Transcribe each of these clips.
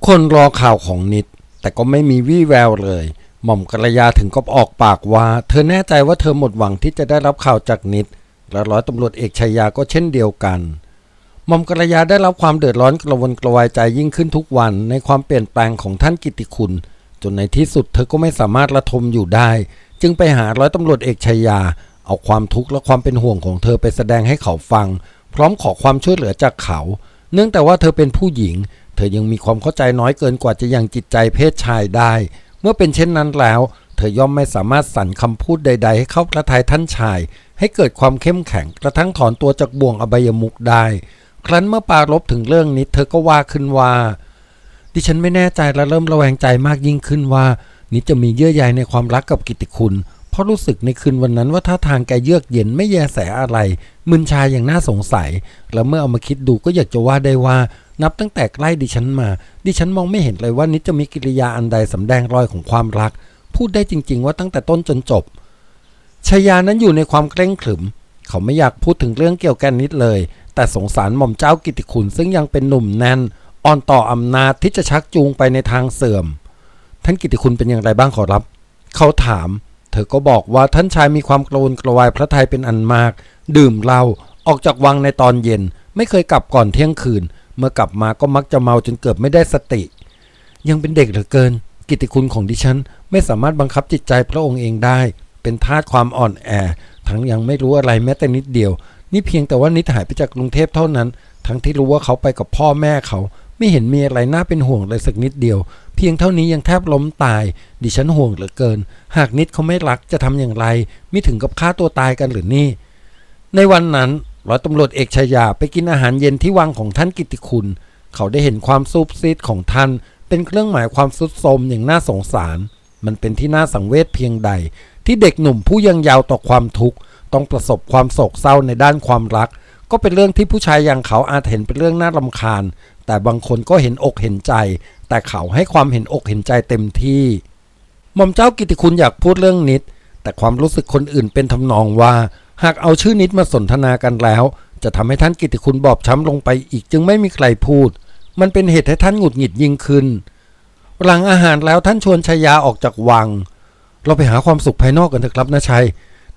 กคนรอข่าวของนิด แต่ก็ไม่มีวี่แววเลย หม่อมกัลยาถึงกับออกปากว่า เธอแน่ใจว่าเธอหมดหวังที่จะได้รับข่าวจากนิด และร้อยตำรวจเอกชัยยาก็เช่นเดียวกัน หม่อมกัลยาได้รับความเดือดร้อนกระวนกระวายใจยิ่งขึ้นทุกวันในความเปลี่ยนแปลงของท่านกิติคุณ จนในที่สุดเธอก็ไม่สามารถระทมอยู่ได้ จึงไปหาร้อยตำรวจเอกชัยยา เอาความทุกข์และความเป็นห่วงของเธอไปแสดงให้เขาฟัง พร้อมขอความช่วยเหลือจากเขา เนื่องแต่ว่าเธอเป็นผู้หญิง ธอยังมีความเข้าใจน้อยเกินกว่าจะยังจิตใจเพศชายได้ เมื่อเป็นเช่นนั้นแล้ว เธอย่อมไม่สามารถสั่นคำพูดใด ๆ ให้เข้าประทัยท่านชาย ให้เกิดความเข้มแข็งกระทั่งถอนตัวจากบ่วงอบายมุกได้ ครั้นเมื่อปารบถึงเรื่องนี้เธอก็ว่าขึ้นว่า ดิฉันไม่แน่ใจและเริ่มระแวงใจมากยิ่งขึ้นว่านิดจะมีเยื่อใยในความรักกับกิติคุณ เพราะรู้สึกในคืนวันนั้นว่าท่าทางแกเยือกเย็นไม่แยแสอะไรมึนชายอย่างน่าสงสัย แล้วเมื่อเอามาคิดดูก็อยากจะว่าได้ว่า นับตั้งแต่ใกล้ดิฉันมา ดิฉันมองไม่เห็นเลยว่านิดจะมีกิริยาอันใดสำแดงรอยของความรัก พูดได้จริง ๆ ว่าตั้งแต่ต้นจนจบชายานั้นอยู่ในความเคร่งขรึม เขาไม่อยากพูดถึงเรื่องเกี่ยวกันนิดเลย แต่สงสารหม่อมเจ้ากิติคุณซึ่งยังเป็นหนุ่มแน่นอ่อนต่ออำนาจที่จะชักจูงไปในทางเสื่อม ท่านกิตติคุณเป็นอย่างไรบ้างขอรับ เขาถาม เธอก็บอกว่าท่านชายมีความกระวนกระวายพระทัยเป็นอันมาก ดื่มเหล้าออกจากวังในตอนเย็น ไม่เคยกลับก่อนเที่ยงคืน เมื่อกลับมาก็มักจะเมาจนเกือบไม่ได้สติ ยังเป็นเด็กเหลือเกิน กิตติคุณของดิฉันไม่สามารถบังคับจิตใจพระองค์เองได้ เป็นทาสความอ่อนแอ ทั้งยังไม่รู้อะไรแม้แต่นิดเดียว นี่เพียงแต่ว่านิดหายไปจากกรุงเทพเท่านั้น ทั้งที่รู้ว่าเขาไปกับพ่อแม่เขาไม่เห็นมีอะไรน่าเป็นห่วงเลยสักนิดเดียว เพียงเท่านี้ยังแทบล้มตาย ดิฉันห่วงเหลือเกิน หากนิดเขาไม่รักจะทำอย่างไร ไม่ถึงกับฆ่าตัวตายกันหรือนี่ ในวันนั้น ร้อยตำรวจเอกชายาไปกินอาหารเย็นที่วังของท่านกิติคุณ เขาได้เห็นความซูบซีดของท่าน เป็นเครื่องหมายความสุดโทมอย่างน่าสงสาร มันเป็นที่น่าสังเวชเพียงใด ที่เด็กหนุ่มผู้ยังยาวต่อความทุกข์ต้องประสบความโศกเศร้าในด้านความรัก ก็เป็นเรื่องที่ผู้ชายอย่างเขาอาจเห็นเป็นเรื่องน่ารำคาญ แต่บางคนก็เห็นอกเห็นใจ แต่เขาให้ความเห็นอกเห็นใจเต็มที่หม่อมเจ้ากิติคุณอยากพูดเรื่องนิด แต่ความรู้สึกคนอื่นเป็นทำนองว่า หากเอาชื่อนิดมาสนทนากันแล้ว จะทำให้ท่านกิติคุณบอบช้ำลงไปอีกจึงไม่มีใครพูด มันเป็นเหตุให้ท่านหงุดหงิดยิ่งขึ้น หลังอาหารแล้วท่านชวนชายาออกจากวัง เราไปหาความสุขภายนอกกันเถอะครับนะชัย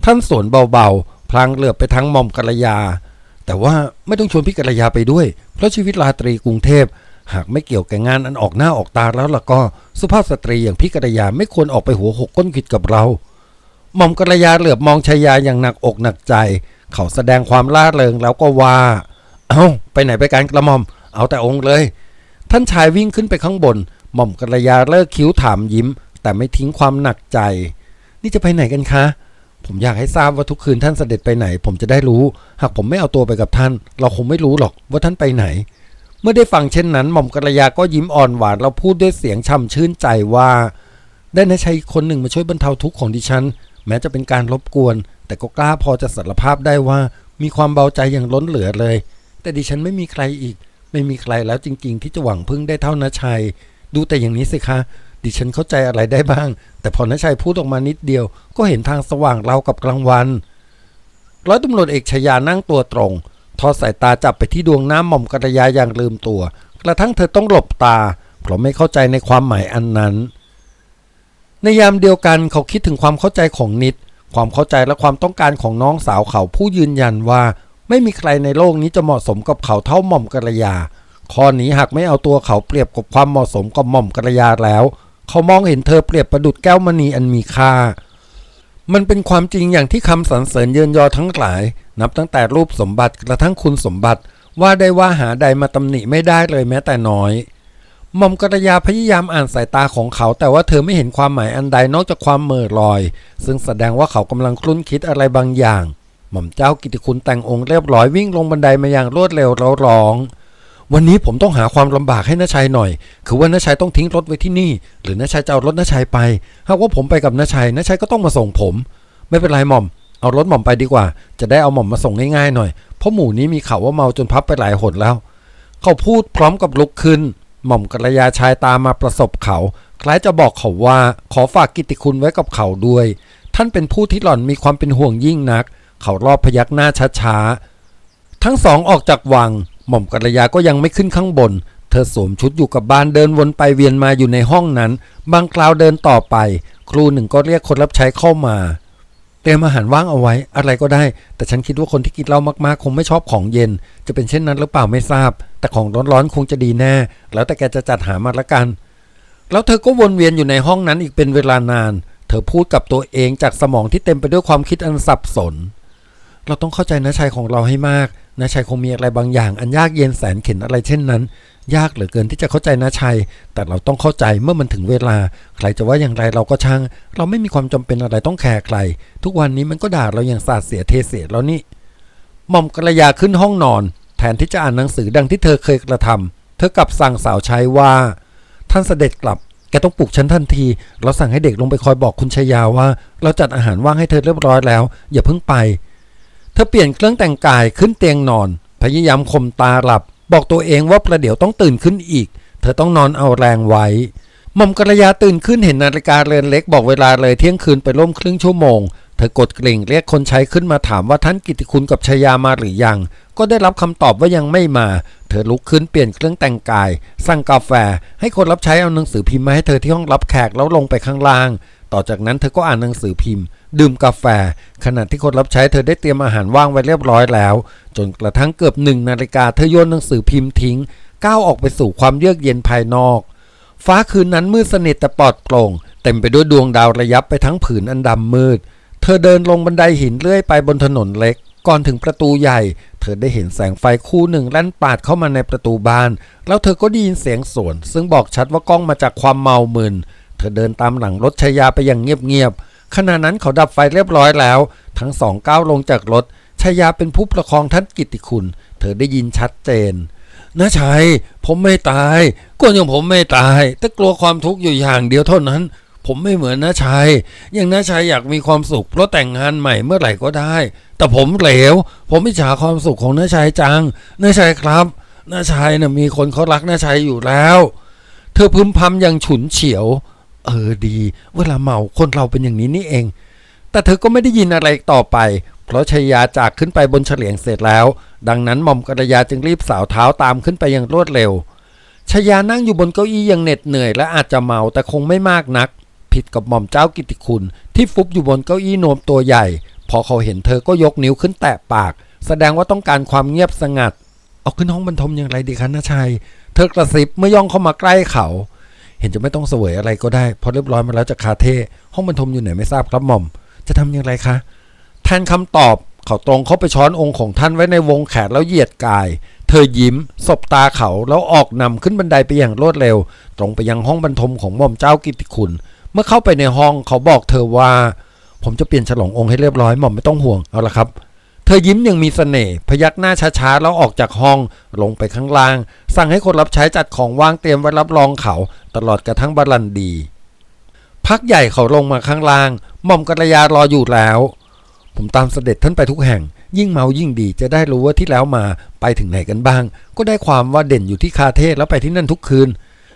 ท่านสวนเบาๆ พลางเหลือบไปทางมอมกัลยา แต่ว่าไม่ต้องชวนพี่กัลยาไปด้วย เพราะชีวิตราตรีกรุงเทพหากไม่เกี่ยวกับงานอันออกหน้าออกตาแล้วล่ะก็ สุภาพสตรีอย่างพี่กัลยาไม่ควรออกไปหัวหกก้นขิดกับเรา หม่อมกัลยาเหลือบมองชายาอย่างหนักอกหนักใจ เขาแสดงความล่าเริงแล้วก็ว่า เอา้าไปไหนไปการกระหม่อม เอาแต่องค์เลย ท่านชายวิ่งขึ้นไปข้างบน หม่อมกัลยาเลิกคิ้วถามยิ้ม แต่ไม่ทิ้งความหนักใจ นี่จะไปไหนกันคะ ผมอยากให้ทราบว่าทุกคืนท่านเสด็จไปไหน ผมจะได้รู้ หากผมไม่เอาตัวไปกับท่าน เราคงไม่รู้หรอกว่าท่านไปไหน เมื่อได้ฟังเช่นนั้น หม่อมกัลยาก็ยิ้มอ่อนหวานแล้วพูดด้วยเสียงช่ำชื่นใจว่า ได้นายชายคนหนึ่งมาช่วยบรรเทาทุกข์ของดิฉัน แม้จะเป็นการรบกวน แต่ก็กล้าพอจะสารภาพได้ว่า มีความเบาใจอย่างล้นเหลือเลย แต่ดิฉันไม่มีใครอีก ไม่มีใครแล้วจริง ๆ ที่จะหวังพึ่งได้เท่านาชัย ดูแต่อย่างนี้สิคะ ดิฉันเข้าใจอะไรได้บ้าง แต่พอนาชัยพูดออกมานิดเดียว ก็เห็นทางสว่างเรากับกลางวันร้อยตำรวจเอกชยานั่งตัวตรง ทอดสายตาจับไปที่ดวงน้ำหม่อมกัลยาอย่างลืมตัว กระทั่งเธอต้องหลบตา เพราะไม่เข้าใจในความหมายอันนั้น ในยามเดียวกันเขาคิดถึงความเข้าใจของนิด ความเข้าใจและความต้องการของน้องสาวเขาผู้ยืนยันว่า ไม่มีใครในโลกนี้จะเหมาะสมกับเขาเท่าหม่อมกัลยา ข้อนี้หากไม่เอาตัวเขาเปรียบกับความเหมาะสมกับหม่อมกัลยาแล้ว เขามองเห็นเธอเปรียบประดุดแก้วมณีอันมีค่า มันเป็นความจริงอย่างที่คำสรรเสริญเยินยอทั้งหลาย นับตั้งแต่รูปสมบัติกระทั่งคุณสมบัติว่าได้ว่าหาใดมาตำหนิไม่ได้เลยแม้แต่น้อย หม่อมกัลยาพยายามอ่านสายตาของเขา แต่ว่าเธอไม่เห็นความหมายอันใดนอกจากความเหม่อลอย ซึ่งแสดงว่าเขากำลังคลุ้นคิดอะไรบางอย่าง หม่อมเจ้ากิติคุณแต่งองค์เรียบร้อยวิ่งลงบันไดมาอย่างรวดเร็วแล้วร้อง วันนี้ผมต้องหาความลำบากให้นาชัยหน่อย คือว่านาชัยต้องทิ้งรถไว้ที่นี่ หรือนาชัยจะเอารถนาชัยไปหากว่าผมไปกับนาชัยนาชัยก็ต้องมาส่งผม ไม่เป็นไรหม่อม เอารถหม่อมไปดีกว่า จะได้เอาหม่อมมาส่งง่ายๆหน่อย เพราะหมู่นี้มีข่าวว่าเมาจนพับไปหลายหนแล้ว เขาพูดพร้อมกับลุกขึ้น หม่อมกัลยาชายตามมาประสบเขา คล้ายจะบอกเขาว่าขอฝากกิติคุณไว้กับเขาด้วย ท่านเป็นผู้ที่หล่อนมีความเป็นห่วงยิ่งนัก เขารอบพยักหน้าช้าๆ ทั้งสองออกจากวัง หม่อมกัลยาก็ยังไม่ขึ้นข้างบน เธอสวมชุดอยู่กับบ้านเดินวนไปเวียนมาอยู่ในห้องนั้น บางคราวเดินต่อไป ครูหนึ่งก็เรียกคนรับใช้เข้ามา เตรียมอาหารว่างเอาไว้อะไรก็ได้ แต่ฉันคิดว่าคนที่กินเหล้ามากๆ คงไม่ชอบของเย็น จะเป็นเช่นนั้นหรือเปล่าไม่ทราบ แต่ของร้อนๆคงจะดีแน่ แล้วแต่แกจะจัดหามาละกัน แล้วเธอก็วนเวียนอยู่ในห้องนั้นอีกเป็นเวลานาน เธอพูดกับตัวเองจากสมองที่เต็มไปด้วยความคิดอันสับสน เราต้องเข้าใจนะชัยของเราให้มาก นาชัยคงมีอะไรบางอย่าง อันยากเย็นแสนเข็นอะไรเช่นนั้น ยากเหลือเกินที่จะเข้าใจนาชัย แต่เราต้องเข้าใจเมื่อมันถึงเวลา ใครจะว่าอย่างไรเราก็ช่าง เราไม่มีความจำเป็นอะไรต้องแคร์ใคร ทุกวันนี้มันก็ด่าเราอย่างสาดเสียเทเสียแล้วนี่หม่อมกระยาขึ้นห้องนอน แทนที่จะอ่านหนังสือดังที่เธอเคยกระทำเธอกลับสั่งสาวใช้ว่า ท่านเสด็จกลับแกต้องปลุกฉันทันที เราสั่งให้เด็กลงไปคอยบอกคุณชายาว่า เราจัดอาหารว่างให้เธอเรียบร้อยแล้ว อย่าเพิ่งไป เธอเปลี่ยนเครื่องแต่งกายขึ้นเตียงนอน พยายามข่มตาหลับ บอกตัวเองว่าประเดี๋ยวต้องตื่นขึ้นอีก เธอต้องนอนเอาแรงไว้หม่อมกระยาตื่นขึ้นเห็นนาฬิกาเรือนเล็กบอกเวลาเลยเที่ยงคืนไปร่วมครึ่งชั่วโมง เธอกดกริ่งเรียกคนใช้ขึ้นมาถามว่าท่านกิติคุณกับชายามาหรือยัง ก็ได้รับคำตอบว่ายังไม่มา เธอลุกขึ้นเปลี่ยนเครื่องแต่งกาย สั่งกาแฟ ให้คนรับใช้เอาหนังสือพิมพ์มาให้เธอที่ห้องรับแขกแล้วลงไปข้างล่าง ต่อจากนั้นเธอก็อ่านหนังสือพิมพ์ ดื่มกาแฟ ขณะที่คนรับใช้เธอได้เตรียมอาหารว่างไว้เรียบร้อยแล้ว จนกระทั่งเกือบหนึ่งนาฬิกาเธอโยนหนังสือพิมพ์ทิ้ง ก้าวออกไปสู่ความเยือกเย็นภายนอก ฟ้าคืนนั้นมืดสนิทแต่ปลอดโปร่ง เต็มไปด้วยดวงดาวระยับไปทั้งผืนอันดำมืด เธอเดินลงบันไดหินเลื่อยไปบนถนนเล็ก ก่อนถึงประตูใหญ่ เธอได้เห็นแสงไฟคู่หนึ่งแล่นปาดเข้ามาในประตูบาน แล้วเธอก็ได้ยินเสียงสวน ซึ่งบอกชัดว่ากล้องมาจากความเมามึนเธอเดินตามหลังรถชายาไปอย่างเงียบๆ ขณะนั้นเขาดับไฟเรียบร้อยแล้ว ทั้งสองก้าวลงจากรถชายาเป็นผู้ประคองท่านกิติคุณ เธอได้ยินชัดเจนน้าชัย ผมไม่ตายก็อย่างผมไม่ตาย แต่กลัวความทุกข์อยู่อย่างเดียวเท่านั้น ผมไม่เหมือนน้าชัย อย่างน้าชัยอยากมีความสุข เพราะแต่งงานใหม่เมื่อไหร่ก็ได้ แต่ผมเหลว ผมอิจฉาความสุขของน้าชัยจังน้าชัยครับน้าชัยน่ะมีคนเขารักน้าชัยอยู่แล้ว เธอพึมพำอย่างฉุนเฉียว เออดี เวลาเมาคนเราเป็นอย่างนี้นี่เอง แต่เธอก็ไม่ได้ยินอะไรต่อไป เพราะชายาจากขึ้นไปบนเฉลียงเสร็จแล้ว ดังนั้นหม่อมกระยาจึงรีบสาวเท้าตามขึ้นไปอย่างรวดเร็วชายานั่งอยู่บนเก้าอี้อย่างเหน็ดเหนื่อยและอาจจะเมาแต่คงไม่มากนัก ผิดกับหม่อมเจ้ากิติคุณ ที่ฟุบอยู่บนเก้าอี้โนมตัวใหญ่ พอเขาเห็นเธอก็ยกนิ้วขึ้นแตะปาก แสดงว่าต้องการความเงียบสงัด เอาขึ้นห้องบรรทมอย่างไรดีคะน้าชัย เธอกระซิบเมื่อย่องเข้ามาใกล้เขา เห็นจะไม่ต้องเสวยอะไรก็ได้พอเรียบร้อยมาแล้วจากคาเท่ห้องบรรทมอยู่ไหนไม่ทราบครับหม่อม จะทำอย่างไรคะแทนคำตอบเขาตรงเข้าไปช้อนองค์ของท่านไว้ในวงแขนแล้วเหยียดกาย เธอยิ้ม สบตาเขาแล้วออกนำขึ้นบันไดไปอย่างรวดเร็ว ตรงไปยังห้องบรรทมของหม่อมเจ้ากิตติคุณ เมื่อเข้าไปในห้องเขาบอกเธอว่า ผมจะเปลี่ยนฉลององค์ให้เรียบร้อยหม่อมไม่ต้องห่วงเอาละครับ เธอยิ้มย่างมีเสน่ห์พยักหน้าช้าๆแล้วออกจากห้อง ลงไปข้างล่าง สั่งให้คนรับใช้จัดของว่างเตรียมไว้รับรองเขา ตลอดกระทั่งบาลันดี พักใหญ่เขาลงมาข้างล่างหม่อมกัลยารออยู่แล้ว ผมตามเสด็จท่านไปทุกแห่ง ยิ่งเมายิ่งดีจะได้รู้ว่าที่แล้วมาไปถึงไหนกันบ้าง ก็ได้ความว่าเด่นอยู่ที่คาเทศแล้วไปที่นั่นทุกคืน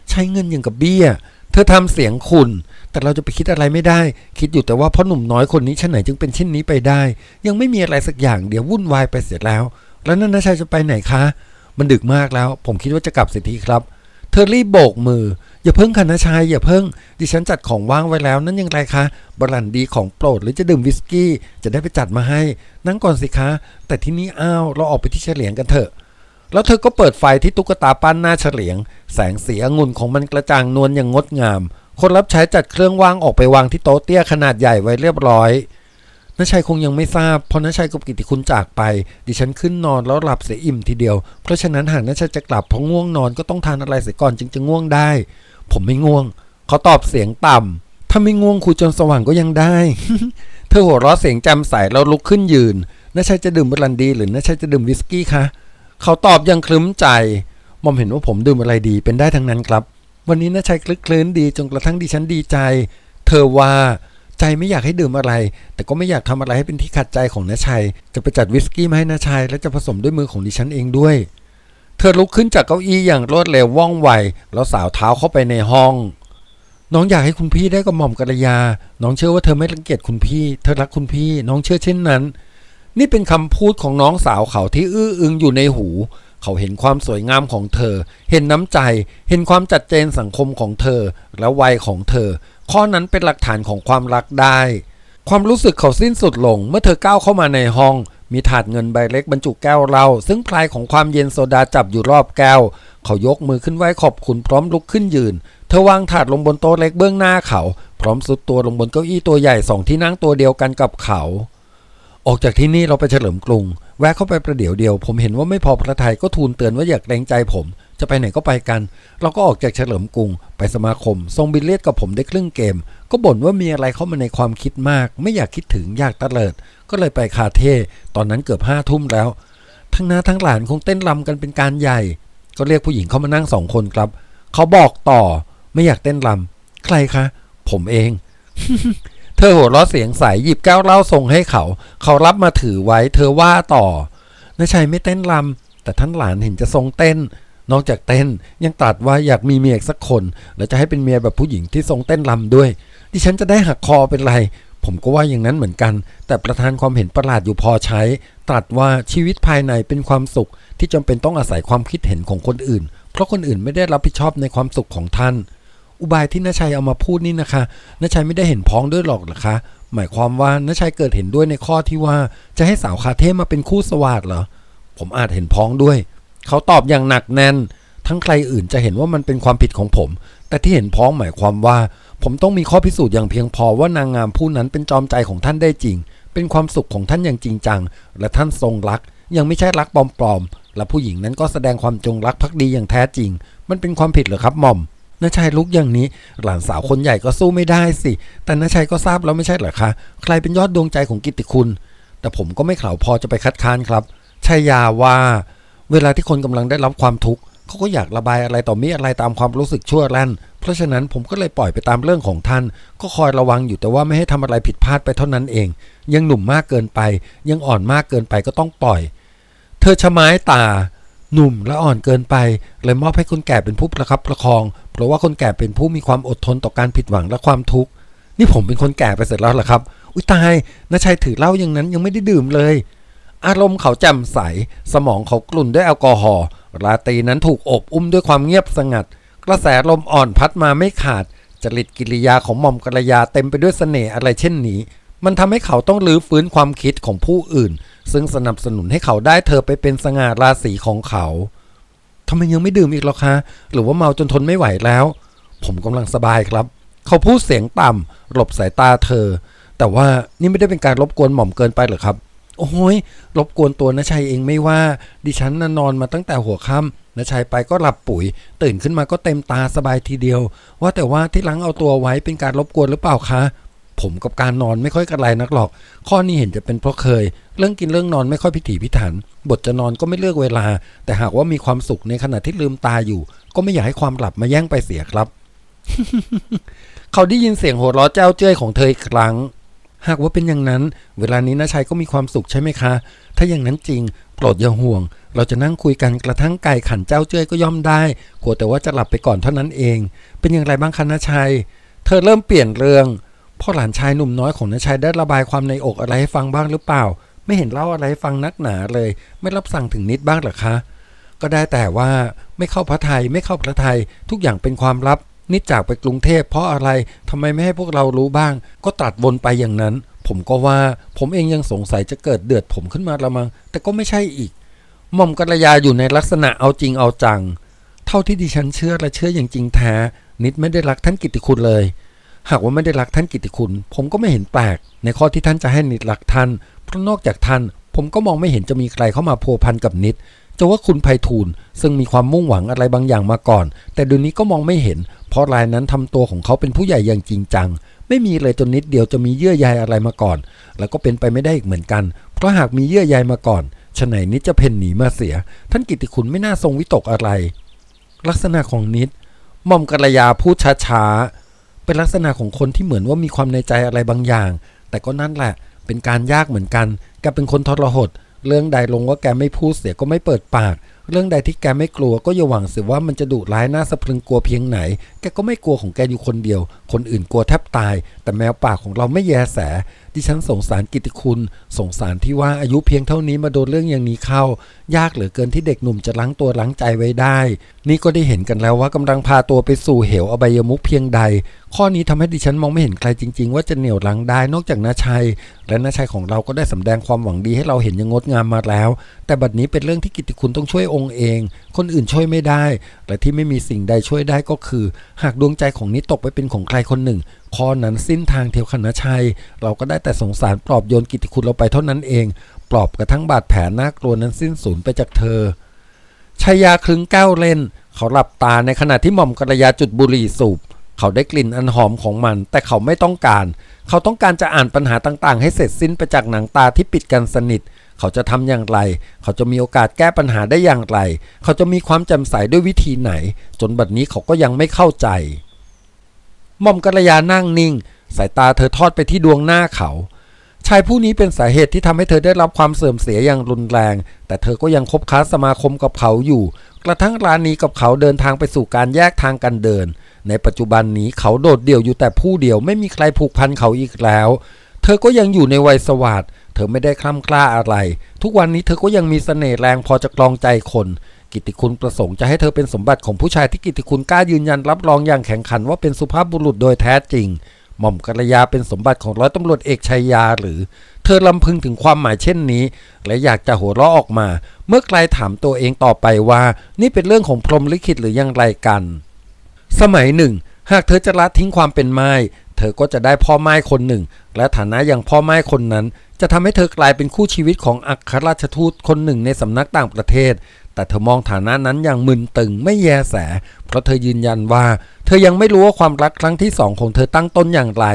ใช้เงินอย่างกับเบี้ย เธอทำเสียงคุณ แต่เราจะไปคิดอะไรไม่ได้ คิดอยู่แต่ว่าพ่อหนุ่มน้อยคนนี้ชั้นไหนจึงเป็นเช่นนี้ไปได้ ยังไม่มีอะไรสักอย่างเดี๋ยววุ่นวายไปเสร็จแล้ว แล้วนันนาชัยจะไปไหนคะ มันดึกมากแล้ว ผมคิดว่าจะกลับเสียทีครับ เธอรีบโบกมือ อย่าเพิ่งค่ะนชายอย่าเพิ่ง ดิฉันจัดของว่างไว้แล้ว นั่นยังไรคะบรันดีของโปรดหรือจะดื่มวิสกี้ จะได้ไปจัดมาให้ นั่งก่อนสิคะ แต่ที่นี่อ้าวเราออกไปที่เฉลียงกันเถอะแล้วเธอก็เปิดไฟที่ตุ๊กตาปั้นหน้าเฉลียง แสงสีองุ่นของมันกระจ่างนวลอย่างงดงาม คนรับใช้จัดเครื่องว่างออกไปวางที่โต๊ะเตี้ยขนาดใหญ่ไว้เรียบร้อยน้าชัยคงยังไม่ทราบเพราะน้าชัยกับกิติคุณจากไป ดิฉันขึ้นนอนแล้วหลับเสียอิ่มทีเดียว เพราะฉะนั้นหากน้าชัยจะกลับเพราะง่วงนอนก็ต้องทานอะไรเสียก่อนจึงจะง่วงได้ ผมไม่ง่วง เขาตอบเสียงต่ำถ้าไม่ง่วงคุยจนสว่างก็ยังได้ เธอหัวเราะเสียงจำใสแล้วลุกขึ้นยืนน้าชัยจะดื่มบรันดี หรือน้าชัยจะดื่มวิสกี้คะเขาตอบยังคลึ้มใจ มอมเห็นว่าผมดื่มอะไรดีเป็นได้ทั้งนั้นครับ วันนี้น้าชัยคลึกคลื้นดีจนกระทั่งดิฉันดีใจ เธอว่าใจไม่อยากให้ดื่มอะไร แต่ก็ไม่อยากทำอะไรให้เป็นที่ขัดใจของนาชัย จะไปจัดวิสกี้มาให้นาชัย และจะผสมด้วยมือของดิฉันเองด้วย เธอลุกขึ้นจากเก้าอี้อย่างรวดเร็วว่องไว แล้วสาวเท้าเข้าไปในห้อง น้องอยากให้คุณพี่ได้กับหม่อมกัลยา น้องเชื่อว่าเธอไม่รังเกียจคุณพี่ เธอรักคุณพี่ น้องเชื่อเช่นนั้น นี่เป็นคำพูดของน้องสาวเขาที่อื้ออึงอยู่ในหู เขาเห็นความสวยงามของเธอ เห็นน้ำใจ เห็นความจัดเจนสังคมของเธอ และวัยของเธอ ข้อนั้นเป็นหลักฐานของความรักได้ ความรู้สึกเขาสิ้นสุดลง เมื่อเธอก้าวเข้ามาในห้อง มีถาดเงินใบเล็กบรรจุแก้วเหล้าซึ่งพลายของความเย็นโซดาจับอยู่รอบแก้ว เขายกมือขึ้นไหว้ขอบคุณพร้อมลุกขึ้นยืน เธอวางถาดลงบนโต๊ะเล็กเบื้องหน้าเขา พร้อมสุดตัวลงบนเก้าอี้ตัวใหญ่สองที่นั่งตัวเดียวกันกับเขา ออกจากที่นี่เราไปเฉลิมกรุง แวะเข้าไปประเดี๋ยวเดียว ผมเห็นว่าไม่พอพระไทยก็ทูลเตือนว่าอยากแรงใจผม จะไปไหนก็ไปกัน เราก็ออกจากเฉลิมกรุง ไปสมาคม ทรงบิลเลียดกับผมได้ครึ่งเกม ก็บ่นว่ามีอะไรเข้ามาในความคิดมาก ไม่อยากคิดถึงอยากตะเลิด ก็เลยไปคาเท่ตอนนั้นเกือบห้าทุ่มแล้ว ทั้งน้าทั้งหลานคงเต้นรำกันเป็นการใหญ่ ก็เรียกผู้หญิงเข้ามานั่งสองคนครับ เขาบอกต่อ ไม่อยากเต้นรำใครคะ ผมเอง เธอหัวเราะเสียงใสหยิบแก้วเหล้าส่งให้เขา เขารับมาถือไว้ เธอว่าต่อนายชัยไม่เต้นรำแต่ท่านหลานเห็นจะทรงเต้น นอกจากเต้นยังตรัดว่าอยากมีเมียสักคน แล้วจะให้เป็นเมียแบบผู้หญิงที่ทรงเต้นรำด้วย ดิฉันจะได้หักคอเป็นไร ผมก็ว่าอย่างนั้นเหมือนกัน แต่ประธานความเห็นประหลาดอยู่พอใช้ตรัสว่าชีวิตภายในเป็นความสุข ที่จำเป็นต้องอาศัยความคิดเห็นของคนอื่น เพราะคนอื่นไม่ได้รับผิดชอบในความสุขของท่าน อุบายที่นชัยเอามาพูดนี่นะคะนชัยไม่ได้เห็นพ้องด้วยหรอกหรอคะ หมายความว่านชัยเกิดเห็นด้วยในข้อที่ว่าจะให้สาวคาเทมาเป็นคู่สวาดเหรอ ผมอาจเห็นพ้องด้วย เขาตอบอย่างหนักแน่น ทั้งใครอื่นจะเห็นว่ามันเป็นความผิดของผม แต่ที่เห็นพ้องหมายความว่า ผมต้องมีข้อพิสูจน์อย่างเพียงพอว่านางงามผู้นั้นเป็นจอมใจของท่านได้จริง เป็นความสุขของท่านอย่างจริงจัง และท่านทรงรัก ยังไม่ใช่รักปลอมๆและผู้หญิงนั้นก็แสดงความจงรักภักดีอย่างแท้จริง มันเป็นความผิดหรือครับหม่อม น้าชัยลุกอย่างนี้ หลานสาวคนใหญ่ก็สู้ไม่ได้สิ แต่น้าชัยก็ทราบแล้วไม่ใช่เหรอคะ ใครเป็นยอดดวงใจของกิตติคุณ แต่ผมก็ไม่เข่าพอจะไปคัดค้านครับชัยาว่า เวลาที่คนกำลังได้รับความทุกข์เขาก็อยากระบายอะไรต่อมีอะไรตามความรู้สึกชั่วแล่น เพราะฉะนั้นผมก็เลยปล่อยไปตามเรื่องของท่าน ก็คอยระวังอยู่แต่ว่าไม่ให้ทำอะไรผิดพลาดไปเท่านั้นเอง ยังหนุ่มมากเกินไป ยังอ่อนมากเกินไปก็ต้องปล่อย เธอชะไม้ตา หนุ่มและอ่อนเกินไปเลยมอบให้คนแก่เป็นผู้ประคับประคอง เพราะว่าคนแก่เป็นผู้มีความอดทนต่อการผิดหวังและความทุกข์ นี่ผมเป็นคนแก่ไปเสร็จแล้วเหรอครับ อุ้ยตายนาชัยถือเหล้าอย่างนั้นยังไม่ได้ดื่มเลย อารมณ์เขาแจ่มใส สมองเขากลุ่นด้วยแอลกอฮอล์ราตรีนั้นถูกอบอุ้มด้วยความเงียบสงัด กระแสลมอ่อนพัดมาไม่ขาด จริตกิริยาของหม่อมกัลยาเต็มไปด้วยเสน่ห์อะไรเช่นนี้ มันทำให้เขาต้องรื้อฟื้นความคิดของผู้อื่น ซึ่งสนับสนุนให้เขาได้เธอไปเป็นสง่าราศีของเขาทำไมยังไม่ดื่มอีกหรอคะ หรือว่าเมาจนทนไม่ไหวแล้ว ผมกำลังสบายครับ เขาพูดเสียงต่ำหลบสายตาเธอ แต่ว่านี่ไม่ได้เป็นการรบกวนหม่อมเกินไปหรอครับ โอ้ยรบกวนตัวนชัยเองไม่ว่า ดิฉันน่ะนอนมาตั้งแต่หัวค่ำนชัยไปก็หลับปุ๋ย ตื่นขึ้นมาก็เต็มตาสบายทีเดียว ว่าแต่ว่าที่หลังเอาตัวไว้เป็นการรบกวนหรือเปล่าคะ ผมกับการนอนไม่ค่อยกระไรนักหรอก ข้อนี้เห็นจะเป็นเพราะเคย เรื่องกินเรื่องนอนไม่ค่อยพิถีพิถัน บทจะนอนก็ไม่เลือกเวลา แต่หากว่ามีความสุขในขณะที่ลืมตาอยู่ ก็ไม่อยากให้ความหลับมาแย่งไปเสียครับ เขาได้ยินเสียงหัวเราะเจ้าเจ้ยของเธออีกครั้ง หากว่าเป็นอย่างนั้น เวลานี้นาชัยก็มีความสุขใช่ไหมคะ ถ้าอย่างนั้นจริงโปรดอย่าห่วง เราจะนั่งคุยกันกระทั่งไก่ขันเจ้าเจ้ยก็ย่อมได้กลัวแต่ว่าจะหลับไปก่อนเท่านั้นเอง เป็นอย่างไรบ้างคะนาชัย เธอเริ่มเปลี่ยนเรื่อง พ่อหลานชายหนุ่มน้อยของนาชัยได้ระบายความในอกอะไรให้ฟังบ้างหรือเปล่า ไม่เห็นเล่าอะไรฟังนักหนาเลย ไม่รับสั่งถึงนิดบ้างหรอคะ ก็ได้แต่ว่าไม่เข้าพระไทยไม่เข้าพระไทยทุกอย่างเป็นความลับ นิดจากไปกรุงเทพเพราะอะไรทำไมไม่ให้พวกเรารู้บ้าง ก็ตัดวนไปอย่างนั้น ผมก็ว่าผมเองยังสงสัยจะเกิดเดือดผมขึ้นมาละมัง แต่ก็ไม่ใช่อีกหม่อมกัลยาอยู่ในลักษณะเอาจริงเอาจัง เท่าที่ดิฉันเชื่อและเชื่ออย่างจริงแท้นิดไม่ได้รักท่านกิติคุณเลย หากว่าไม่ได้รักท่านกิติคุณ ผมก็ไม่เห็นแปลก ในข้อที่ท่านจะให้นิดรักท่าน เพราะนอกจากท่าน ผมก็มองไม่เห็นจะมีใครเข้ามาพัวพันกับนิดจะว่าคุณไพฑูรย์ซึ่งมีความมุ่งหวังอะไรบางอย่างมาก่อน แต่เดี๋ยวนี้ก็มองไม่เห็น เพราะรายนั้นทำตัวของเขาเป็นผู้ใหญ่อย่างจริงจัง ไม่มีเลยจนนิดเดียวจะมีเยื่อใยอะไรมาก่อน แล้วก็เป็นไปไม่ได้อีกเหมือนกัน เพราะหากมีเยื่อใยมาก่อนฉะไหนนิดจะเพ่นหนีมาเสีย ท่านกิตติคุณไม่น่าทรงวิตกอะไร ลักษณะของนิดหม่อมกัลยาพูดช้าๆ เป็นลักษณะของคนที่เหมือนว่ามีความในใจอะไรบางอย่าง แต่ก็นั่นแหละ เป็นการยากเหมือนกันแกเป็นคนทรหด เรื่องใดลงว่าแกไม่พูดเสียก็ไม่เปิดปาก เรื่องใดที่แกไม่กลัวก็อย่าหวังเสิว่ามันจะดุร้ายน่าสะพรึงกลัวเพียงไหน แกก็ไม่กลัวของแกอยู่คนเดียว คนอื่นกลัวแทบตาย แต่แมวป่าของเราไม่แยแส ดิฉันสงสารกิติคุณ สงสารที่ว่าอายุเพียงเท่านี้มาโดนเรื่องอย่างนี้เข้า ยากเหลือเกินที่เด็กหนุ่มจะล้างตัวล้างใจไว้ได้ นี่ก็ได้เห็นกันแล้วว่ากำลังพาตัวไปสู่เหวอบายมุขเพียงใดข้อนี้ทำให้ดิฉันมองไม่เห็นใครจริง ๆ ว่าจะเหนี่ยวรังได้นอกจากนาชัย และนาชัยของเราก็ได้สำแดงความหวังดีให้เราเห็นอยังงดงามมาแล้ว แต่บัดนี้เป็นเรื่องที่กิติคุณต้องช่วยองค์เอง คนอื่นช่วยไม่ได้ และที่ไม่มีสิ่งใดช่วยได้ก็คือ หากดวงใจของนี้ตกไปเป็นของใครคนหนึ่งข้อนั้นสิ้นทางเทวคณชัย เราก็ได้แต่สงสารปลอบโยนกิตติคุณเราไปเท่านั้นเอง ปลอบกระทั่งบาดแผลน่ากลัวนั้นสิ้นสูญไปจากเธอชายาคลึงก้าวเล่น เขาหลับตาในขณะที่หม่อมกระยาจุดบุหรี่สูบ เขาได้กลิ่นอันหอมของมัน แต่เขาไม่ต้องการ เขาต้องการจะอ่านปัญหาต่างๆ ให้เสร็จสิ้นไปจากหนังตาที่ปิดกันสนิท เขาจะทำอย่างไร เขาจะมีโอกาสแก้ปัญหาได้อย่างไร เขาจะมีความแจ่มใสด้วยวิธีไหน จนบัดนี้เขาก็ยังไม่เข้าใจหม่อมกัลยานั่งนิ่ง สายตาเธอทอดไปที่ดวงหน้าเขาชายผู้นี้เป็นสาเหตุที่ทำให้เธอได้รับความเสื่อมเสียอย่างรุนแรง แต่เธอก็ยังคบค้าสมาคมกับเขาอยู่ กระทั่งรานีกับเขาเดินทางไปสู่การแยกทางกันเดิน ในปัจจุบันนี้เขาโดดเดี่ยวอยู่แต่ผู้เดียวไม่มีใครผูกพันเขาอีกแล้ว เธอก็ยังอยู่ในวัยสวัสดเธอไม่ได้คล่ำกล้าอะไร ทุกวันนี้เธอก็ยังมีเสน่ห์แรงพอจะกลองใจคน กิตติคุณประสงค์จะให้เธอเป็นสมบัติของผู้ชายที่กิตติคุณกล้ายืนยันรับรองอย่างแข็งขันว่าเป็นสุภาพบุรุษโดยแท้จริง หม่อมกัลยาเป็นสมบัติของร้อยตำรวจเอกชัยยาหรือ เธอลำพึงถึงความหมายเช่นนี้ และอยากจะหัวเราะออกมา เมื่อไกลถามตัวเองต่อไปว่า นี่เป็นเรื่องของพรหมลิขิตหรือยังไรกัน สมัยหนึ่ง หากเธอจะละทิ้งความเป็นไม้เธอก็จะได้พ่อไม้คนหนึ่ง และฐานะอย่างพ่อไม้คนนั้น จะทำให้เธอกลายเป็นคู่ชีวิตของอัครราชทูตคนหนึ่งในสำนักต่างประเทศ แต่เธอมองฐานะนั้นอย่างมึนตึงไม่แยแส เพราะเธอยืนยันว่า เธอยังไม่รู้ว่าความรักครั้งที่สองของเธอตั้งต้นอย่างไร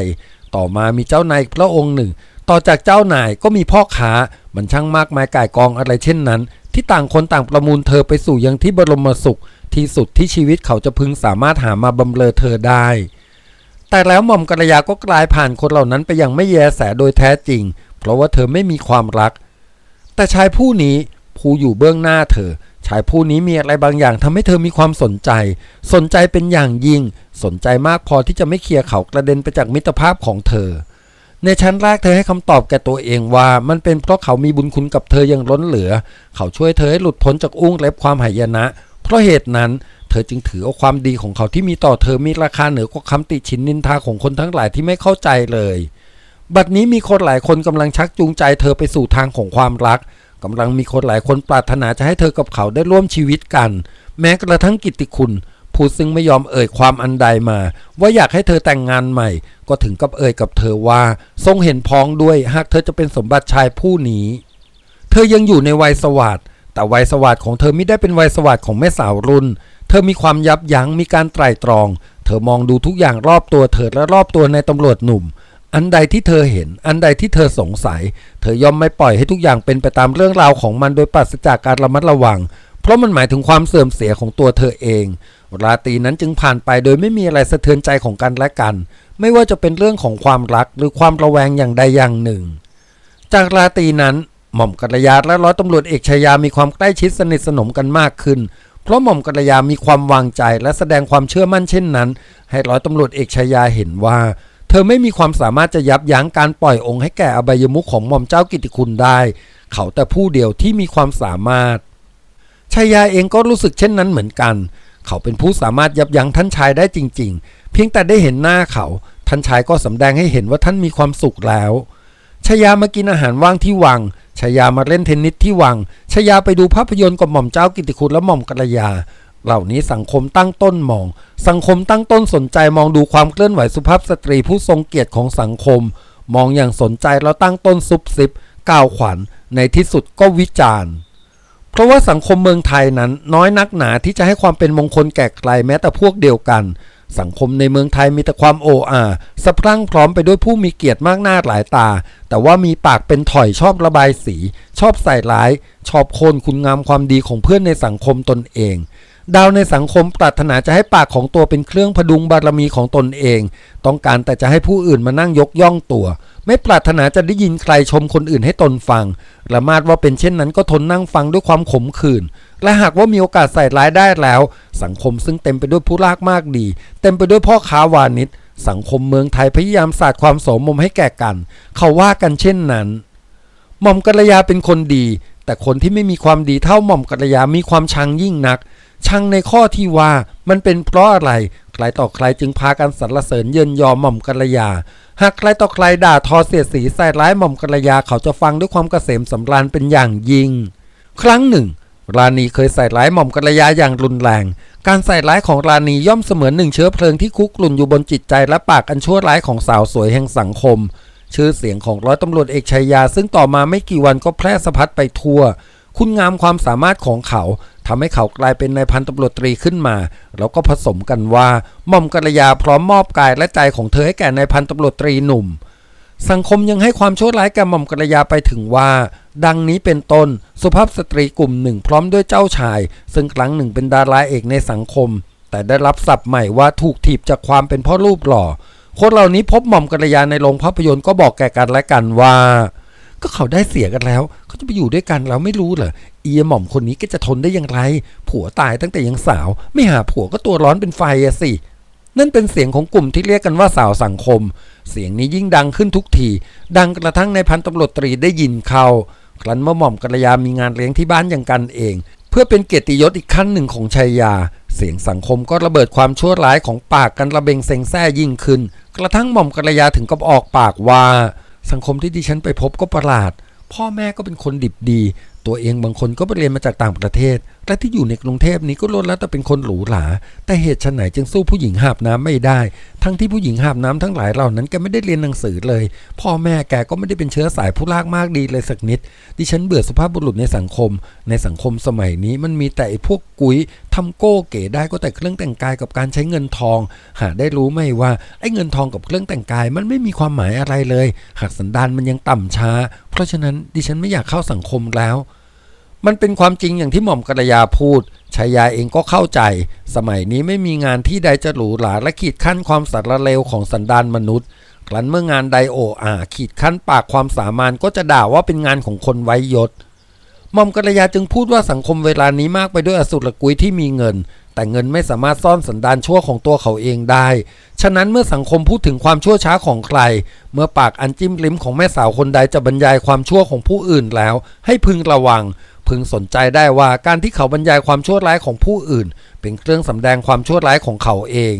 ต่อมามีเจ้านายพระองค์หนึ่ง ต่อจากเจ้านายก็มีพ่อค้ามันช่างมากมายก่ายกองอะไรเช่นนั้น ที่ต่างคนต่างประมูลเธอไปสู่ยังที่บรมสุข ที่สุดที่ชีวิตเขาจะพึงสามารถหามาบำเรอเธอได้ แต่แล้วหม่อมกัลยาก็กลายผ่านคนเหล่านั้นไปอย่างไม่แยแสโดยแท้จริง เพราะว่าเธอไม่มีความรัก แต่ชายผู้นี้ผู้อยู่เบื้องหน้าเธอ ชายผู้นี้มีอะไรบางอย่างทำให้เธอมีความสนใจ สนใจเป็นอย่างยิ่ง สนใจมากพอที่จะไม่เคลียร์เขากระเด็นไปจากมิตรภาพของเธอ ในชั้นแรกเธอให้คำตอบแก่ตัวเองว่ามันเป็นเพราะเขามีบุญคุณกับเธออย่างล้นเหลือ เขาช่วยเธอให้หลุดพ้นจากอุ้งเล็บความหายนะ เพราะเหตุนั้นเธอจึงถือเอาความดีของเขาที่มีต่อเธอมีราคาเหนือกว่าคำติชินนินทาของคนทั้งหลายที่ไม่เข้าใจเลย บัดนี้มีคนหลายคนกำลังชักจูงใจเธอไปสู่ทางของความรักกำลังมีคนหลายคนปรารถนาจะให้เธอกับเขาได้ร่วมชีวิตกัน แม้กระทั่งกิตติคุณผู้ซึ่งไม่ยอมเอ่ยความอันใดมา ว่าอยากให้เธอแต่งงานใหม่ ก็ถึงกับเอ่ยกับเธอว่า ทรงเห็นพ้องด้วยหากเธอจะเป็นสมบัติชายผู้นี้ เธอยังอยู่ในวัยสวัสด์ แต่วัยสวัสดของเธอไม่ได้เป็นวัยสวัสดของแม่สาวรุ่น เธอมีความยับยั้งมีการไตร่ตรอง เธอมองดูทุกอย่างรอบตัวเธอและรอบตัวในตำรวจหนุ่ม อันใดที่เธอเห็น อันใดที่เธอสงสัย เธอย่อมไม่ปล่อยให้ทุกอย่างเป็นไปตามเรื่องราวของมันโดยปราศจากการระมัดระวัง เพราะมันหมายถึงความเสื่อมเสียของตัวเธอเอง ราตรีนั้นจึงผ่านไปโดยไม่มีอะไรสะเทือนใจของกันและกัน ไม่ว่าจะเป็นเรื่องของความรักหรือความระแวงอย่างใดอย่างหนึ่ง จากราตรีนั้น หม่อมกัลยาและร้อยตำรวจเอกชายามีความใกล้ชิดสนิทสนมกันมากขึ้น เพราะหม่อมกัลยามีความวางใจและแสดงความเชื่อมั่นเช่นนั้น ให้ร้อยตำรวจเอกชายาเห็นว่า เธอไม่มีความสามารถจะยับยั้งการปล่อยองค์ให้แก่อบายมุขของหม่อมเจ้ากิติคุณได้ เขาแต่ผู้เดียวที่มีความสามารถชายาเองก็รู้สึกเช่นนั้นเหมือนกัน เขาเป็นผู้สามารถยับยั้งท่านชายได้จริง ๆ เพียงแต่ได้เห็นหน้าเขา ท่านชายก็สำแดงให้เห็นว่าท่านมีความสุขแล้ว ชายามากินอาหารว่างที่วังชายามาเล่นเทนนิสที่วังชายาไปดูภาพยนตร์กับหม่อมเจ้ากิติคุณและหม่อมกัลยา เหล่านี้สังคมตั้งต้นมอง สังคมตั้งต้นสนใจมองดูความเคลื่อนไหวสุภาพสตรีผู้ทรงเกียรติของสังคม มองอย่างสนใจแล้วตั้งต้นซุบซิบก้าวขวัญในที่สุดก็วิจารณ์เพราะว่าสังคมเมืองไทยนั้นน้อยนักหนาที่จะให้ความเป็นมงคลแก่ใครแม้แต่พวกเดียวกัน สังคมในเมืองไทยมีแต่ความโอ้อาสะพรั่งพร้อมไปด้วยผู้มีเกียรติมากหน้าหลายตา แต่ว่ามีปากเป็นถอยชอบระบายสี ชอบใส่ร้าย ชอบโคนคุณงามความดีของเพื่อนในสังคมตนเอง ดาวในสังคมปรารถนาจะให้ปากของตัวเป็นเครื่องพดุงบารมีของตนเอง ต้องการแต่จะให้ผู้อื่นมานั่งยกย่องตัว ไม่ปรารถนาจะได้ยินใครชมคนอื่นให้ตนฟังละมาดว่าเป็นเช่นนั้นก็ทนนั่งฟังด้วยความขมขื่น และหากว่ามีโอกาสใส่ร้ายได้แล้ว สังคมซึ่งเต็มไปด้วยผู้ลากมากดี เต็มไปด้วยพ่อค้าวานิชสังคมเมืองไทยพยายามสาดความสมมให้แก่กัน เขาว่ากันเช่นนั้น หม่อมกัลยาเป็นคนดี แต่คนที่ไม่มีความดีเท่าหม่อมกัลยามีความชังยิ่งนัก ชังในข้อที่ว่ามันเป็นเพราะอะไร ใครต่อใครจึงพากันสรรเสริญเยินยอหม่อมกัลยา หากใครต่อใครด่าทอเสียดสีใส่ร้ายหม่อมกัลยาเขาจะฟังด้วยความเกษมสำราญเป็นอย่างยิ่ง ครั้งหนึ่ง ราณีเคยใส่ร้ายหม่อมกัลยาอย่างรุนแรง การใส่ร้ายของราณีย่อมเสมือนหนึ่งเชื้อเพลิงที่คุกรุ่นอยู่บนจิตใจและปากอันชั่วร้ายของสาวสวยแห่งสังคม ชื่อเสียงของร้อยตำรวจเอกชัยยา ซึ่งต่อมาไม่กี่วันก็แพร่สะพัดไปทั่ว คุณงามความสามารถของเขาทำให้เขากลายเป็นนายพันตำรวจตรีขึ้นมา แล้วก็ผสมกันว่าหม่อมกัลยาพร้อมมอบกายและใจของเธอให้แก่นายพันตำรวจตรีหนุ่ม สังคมยังให้ความชั่วร้ายแก่หม่อมกัลยาไปถึงว่า ดังนี้เป็นต้นสุภาพสตรีกลุ่มหนึ่งพร้อมด้วยเจ้าชาย ซึ่งครั้งหนึ่งเป็นดาราเอกในสังคม แต่ได้รับศัพท์ใหม่ว่าถูกถีบจากความเป็นพ่อรูปหล่อ คนเหล่านี้พบหม่อมกัลยาในโรงภาพยนตร์ก็บอกแก่กันและกันว่า ก็เขาได้เสียกันแล้วเขาจะไปอยู่ด้วยกันเราไม่รู้เหรอเอียหม่อมคนนี้ก็จะทนได้อย่างไร ผัวตายตั้งแต่ยังสาว ไม่หาผัวก็ตัวร้อนเป็นไฟอะสิ นั่นเป็นเสียงของกลุ่มที่เรียกกันว่าสาวสังคม เสียงนี้ยิ่งดังขึ้นทุกที ดังกระทั่งในพันตำรวจตรีได้ยินเขาครั้นเมื่อหม่อมกัลยามีงานเลี้ยงที่บ้านอย่างกันเอง เพื่อเป็นเกียรติยศอีกขั้นหนึ่งของชัยยา เสียงสังคมก็ระเบิดความชั่วร้ายของปากกันระเบงเซ็งแซ่ยิ่งขึ้น กระทั่งหม่อมกัลยาถึงกับออกปากว่า สังคมที่ดิฉันไปพบก็ประหลาด พ่อแม่ก็เป็นคนดิบดี ตัวเองบางคนก็ไปเรียนมาจากต่างประเทศ และที่อยู่ในกรุงเทพนี้ก็ล้วนแล้วแต่เป็นคนหรูหรา แต่เหตุไฉนจึงสู้ผู้หญิงหาบน้ำไม่ได้ ทั้งที่ผู้หญิงหาบน้ำทั้งหลายเหล่านั้นแกไม่ได้เรียนหนังสือเลย พ่อแม่แกก็ไม่ได้เป็นเชื้อสายผู้ลากมากดีเลยสักนิด ดิฉันเบื่อสุภาพบุรุษในสังคม ในสังคมสมัยนี้มันมีแต่ไอ้พวกกุ้ยทำโก้เก๋ได้ก็แต่เครื่องแต่งกายกับการใช้เงินทอง หาได้รู้ไหมว่าไอ้เงินทองกับเครื่องแต่งกายมันไม่มีความหมายอะไรเลย หากสันดานมันยังต่ำช้า เพราะฉะนั้นดิฉันไม่อยากเข้าสังคมแล้ว มันเป็นความจริงอย่างที่หม่อมกัลยาพูดชายาเองก็เข้าใจ สมัยนี้ไม่มีงานที่ใดจะหรูหราและขีดขั้นความสารเลวของสันดานมนุษย์ ครั้นเมื่องานใดโออาขีดขั้นปากความสามารถก็จะด่าว่าเป็นงานของคนไว้ยศหม่อมกัลยาจึงพูดว่าสังคมเวลานี้มากไปด้วยอสุรกุยที่มีเงิน แต่เงินไม่สามารถซ่อนสันดานชั่วของตัวเขาเองได้ ฉะนั้นเมื่อสังคมพูดถึงความชั่วช้าของใคร เมื่อปากอันจิ้มลิ้มของแม่สาวคนใดจะบรรยายความชั่วของผู้อื่นแล้ว ให้พึงระวัง พึงสนใจได้ว่าการที่เขาบรรยายความชั่วร้ายของผู้อื่น เป็นเครื่องสำแดงความชั่วร้ายของเขาเอง